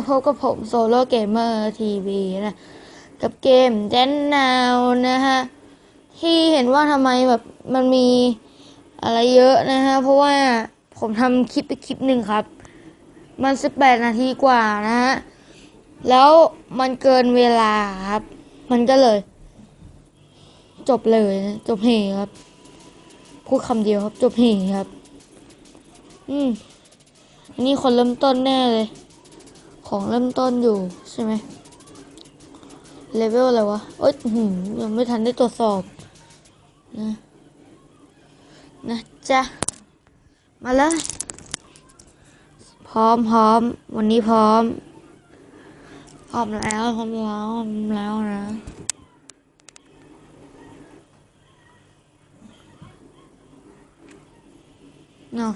มาพบกับผมโซโล่เกมเมอร์ทีวีนะกับเกมแดนนาวนะฮะ ที่เห็นว่าทำไมแบบมันมีอะไรเยอะนะฮะ เพราะว่าผมทำคลิปไปคลิปหนึ่งครับ มันสิบแปดนาทีกว่านะฮะ แล้วมันเกินเวลาครับ มันก็เลย จบเลยนะจบเหครับ พูดคำเดียวครับ จบเหครับ อืมนนี้คนเริ่มต้นแน่เลย ของเริ่มต้นอยู่ใช่ไหมเลเวลอะไรวะเอ้ยหยังไม่ทันได้ตรวจสอบนะนะจ๊ะ มาเลย พร้อมพร้อม วันนี้พร้อม พร้อมแล้วพร้อมแล้วพร้อมแล้วนะเนาะ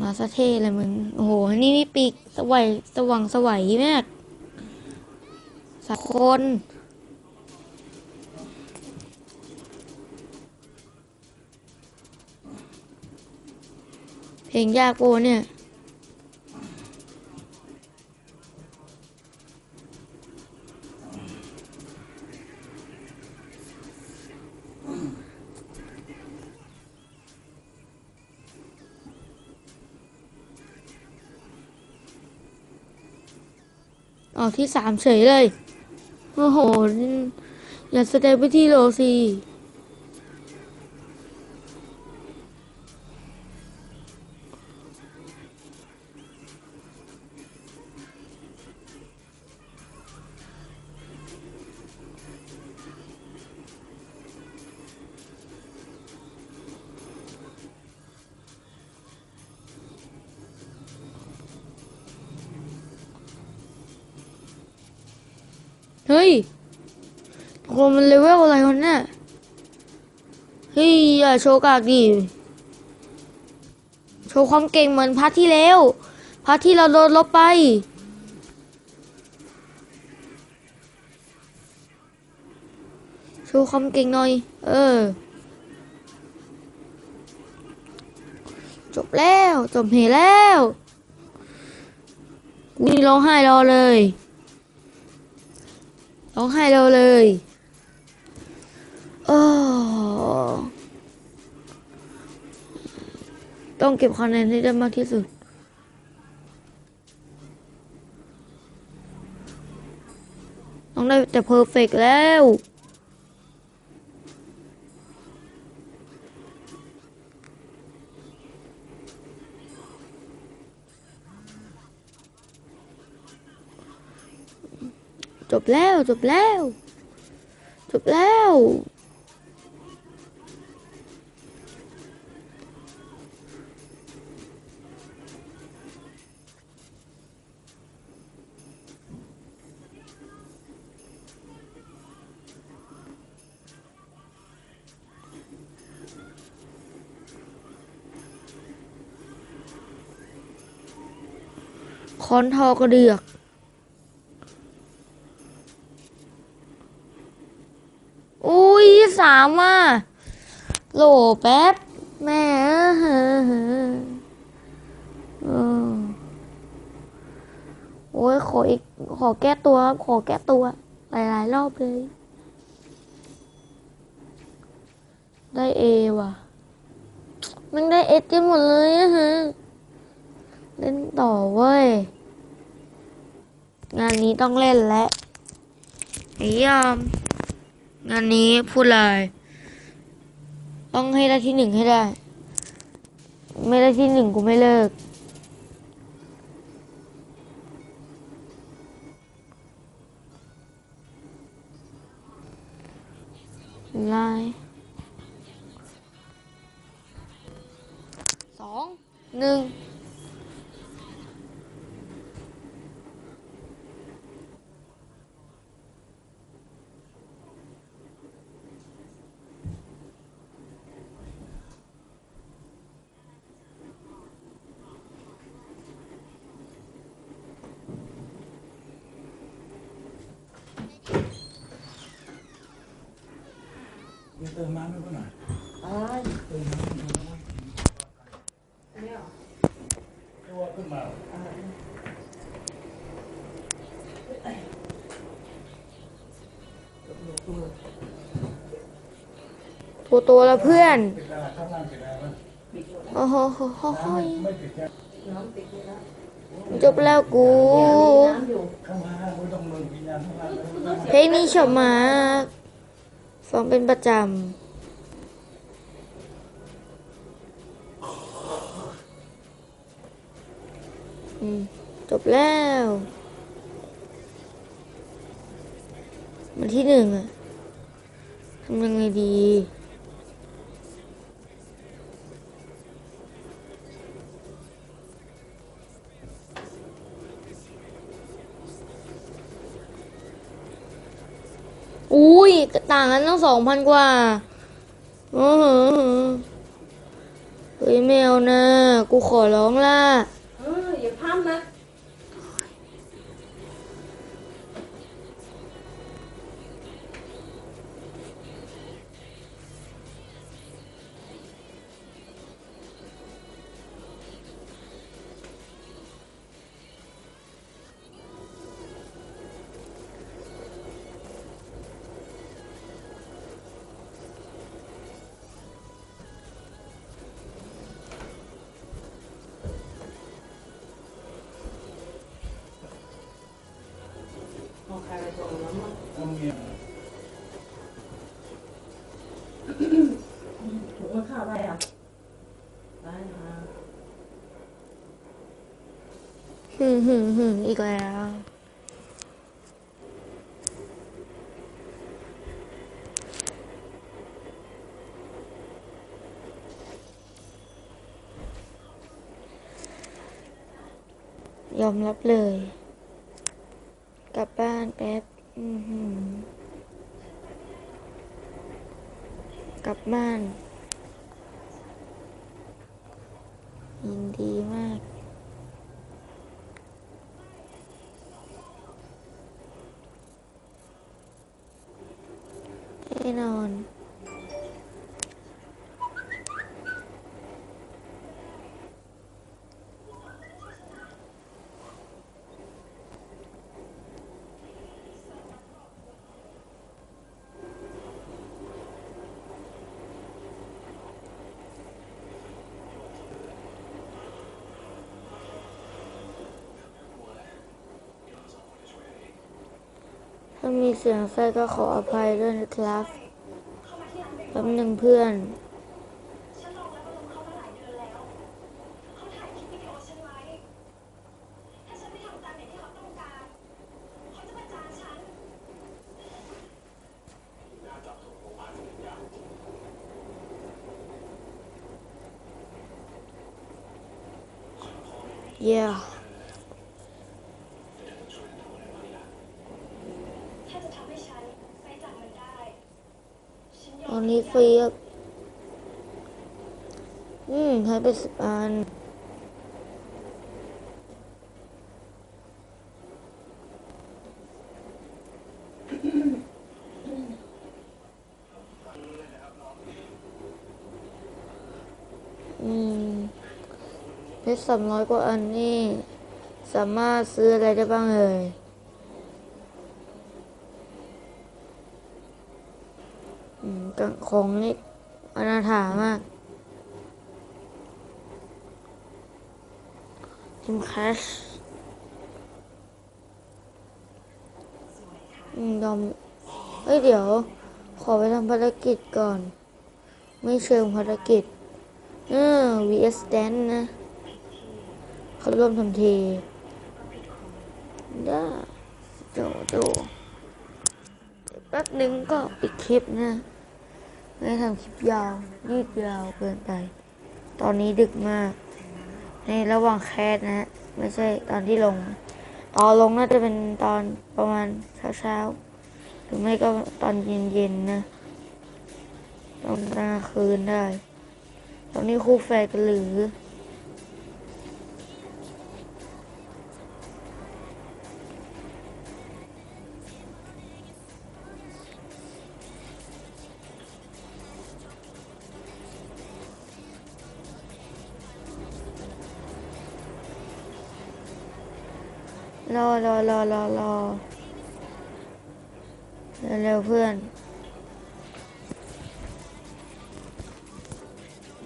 มาซะเท่เลยมึง โอ้โห นี่มีปีกสวัยสว่างสวัยมากสักคนเพลงยากโปเนี่ย ออกที่สามเฉยเลย โอ้โห อย่าแสดงไปที่โลซี เฮ้ยโหมันเลเวลอะไรวะเนี่ยเฮ้ยอย่าโชว์กากดิโชว์ความเก่งเหมือนพาร์ทที่แล้วพาร์ทที่เราโดนลบไป โชว์ความเก่งหน่อย เออ จบแล้ว จบเหแล้วกูนี่ร้องไห้รอเลย ร้องไห้เราเลยเออต้องเก็บคะแนนให้ได้มากที่สุด ต้องได้แต่เพอร์เฟกแล้ว แล้วจบแล้วจบแล้ว คอนทอกระเดือก อุ้ย สามอะโหลแป๊บ แม่เออเอโอ้ยขออีก ขอแก้ตัวครับ ขอแก้ตัว หลาย ๆ รอบเลย ได้เอว่ะ มันได้เอกันหมดเลยอะฮะ เล่นต่อเว้ย งานนี้ต้องเล่นแล้วไอ้ยอม งานนี้พูดเลยต้องให้ได้ที่หนึ่งให้ได้ ไม่ได้ที่หนึ่งกูไม่เลิกไลน์สองหนึ่ง ติมน้ำให้เขาหน่อยไปเติมน้ำให้เขาหน่อยเนี่ยตัวขึ้นมาตัวโตแล้วเพื่อนอะอะไรวโอ้โหหโหโห้ำติจบแล้วกูเเพลงนี้ชอบมาก ฟังเป็นประจำจบแล้ววันที่หนึ่งอะทำยังไงดี อุ้ย ต่างกันตั้งสองพันกว่าโอ้โหเฮ้ยแมวนะ กูขอร้องล่ะ เอออย่าพัมนะ ต้องเงียบถูกว่าข้าวได้อะได้มาหึ่มหึ่มหึ่มอีกแล้วยอมรับเลย กลับบ้านแป๊บอือหือ กลับบ้าน ยินดีมาก แน่นอน มีเสียงแทรกก็ขออภัยด้วยนะครับแป๊บหนึ่งเพื่อนฉันลองรับอารมณ์เยเอนนี้ฟรีอืมให้ไปสิบอันอืมเพชรสามร้อยกว่าอันนี่ สามารถซื้ออะไรได้บ้างเอ่ย อืม กังของนี่อนาถามากทิมแคชอืมยอมเอ้ยเดี๋ยว ขอไปทำภารกิจก่อน ไม่เชิงภารกิจเออ vs dance นะเขาร่วมทำทีได้โดโดเดี๋ยวแป๊บหนึ่งก็ปิดคลิปนะ ไม่ทำคลิปยาว ยืดยาวเกินไป ตอนนี้ดึกมาก ในระหว่างแคสนะฮะไม่ใช่ตอนที่ลง ตอนลงน่าจะเป็นตอนประมาณเช้าๆ หรือไม่ก็ตอนเย็นๆนะตอนกลางคืนได้ ตอนนี้คู่แฝดกันหรือ รอรอรอรอรอเร็วๆเพื่อน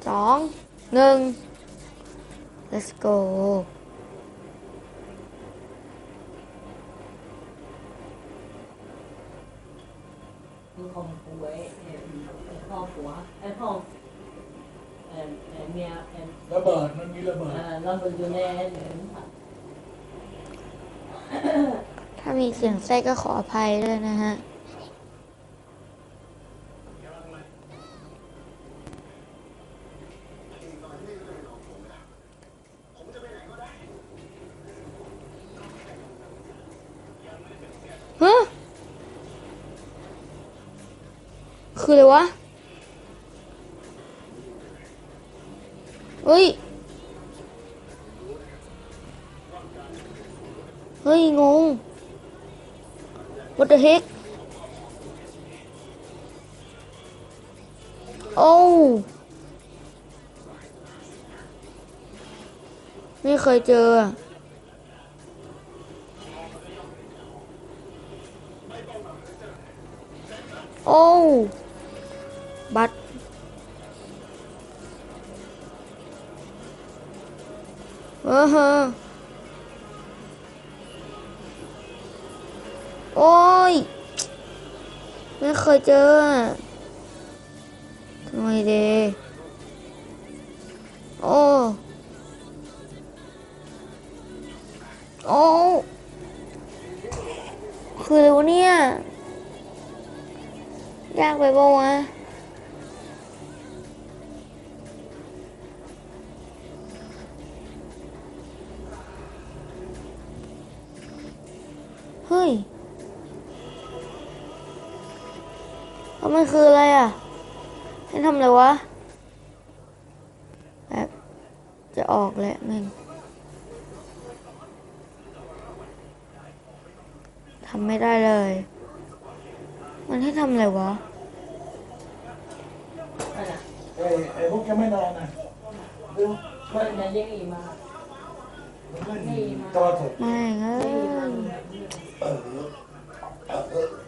สองหนึ่ง let's go มีของผัวเอ่อพ่อผัวไอ้พ่อเอ่อเอ่อเมียเอ่อระเบิดมันมีระเบิดเอ่อเราไปอยู่ในเหรียญค่ะ ถ้ามีเสียงไส้ก็ขออภัยด้วยนะฮะ ฮะ คืออะไรวะ เฮ้ย เฮ้ย งง What the heck โอ้ไม่เคยเจออะโอ้บัตรเออฮะ ไม่เคยเจอทำไมเดโอ้โอ้คือรวเนี่ย ยากไปปะวะเฮ้ย แล้วมันคืออะไรอะให้ทำอะไรวะแบบจะออกแหละแม่งทำไม่ได้เลย มันให้ทำอะไรวะนั่นน่ะไอ้ไอ้พวกยังไม่นอนนะดูมันจะยังอีมามันเล่นจอถกแม่งเอ้ยขอเล่นอันนี้อีกตัวหนึ่งเด็กอีกมีออ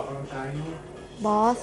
กกำลังกายอยู่บอส